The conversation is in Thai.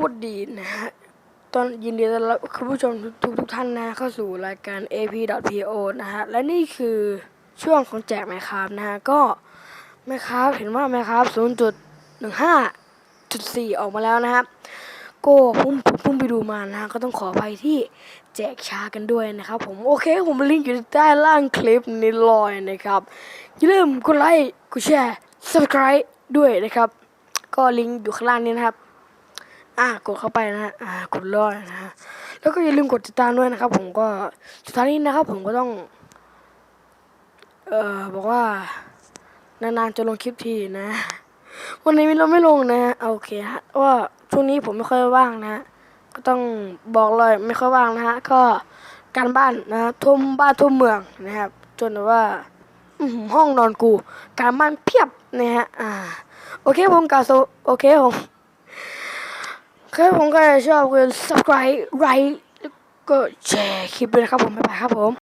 วัสดีนะฮะ ตอนยินดีต้อนรับคุณผู้ชมทุกทุกท่านนะเข้าสู่รายการ ap.po นะฮะ และนี่คือช่วงของแจกไมคครับนะฮะ ก็ไมครับเห็นว่าไมครับ0.15.4 ออกมาแล้วนะครับก็ผมผมพิ่งไปดูมานะฮะ ก็ต้องขออภัยที่แจกช้ากันด้วยนะครับ ผมโอเค ผมลิงก์อยู่ใต้ล่างคลิปนี้ลอยนะครับ อย่าลืมกดไลค์กดแชร์ subscribe ด้วยนะครับ ก็ลิงก์อยู่ข้างล่างนี้นะครับ อะกดเข้าไปนะฮะอ่ากดรอดนะฮะแล้วก็อย่าลืมกดติดตามด้วยนะครับ ผมก็สุดท้ายนี้นะครับ ผมก็ต้อง เอ่อบอกว่านานๆจะลงคลิปทีนะ วันนี้เราไม่ลงนะโอเคฮะว่าช่วงนี้ผมไม่ค่อยว่างนะ ก็ต้องบอกเลยไม่ค่อยว่างนะฮะก็การบ้านนะทุ่มบ้านทุ่มเมืองนะครับ จนว่าห้องนอนกู การบ้านเพียบนะฮะอ่าโอเคผมกาวสวโอเคผม คผมก็ชอบก็ subscribe ไลค์แล้วก็แชร์คลิปด้วยนะครับผมบ๊ายบายครับผม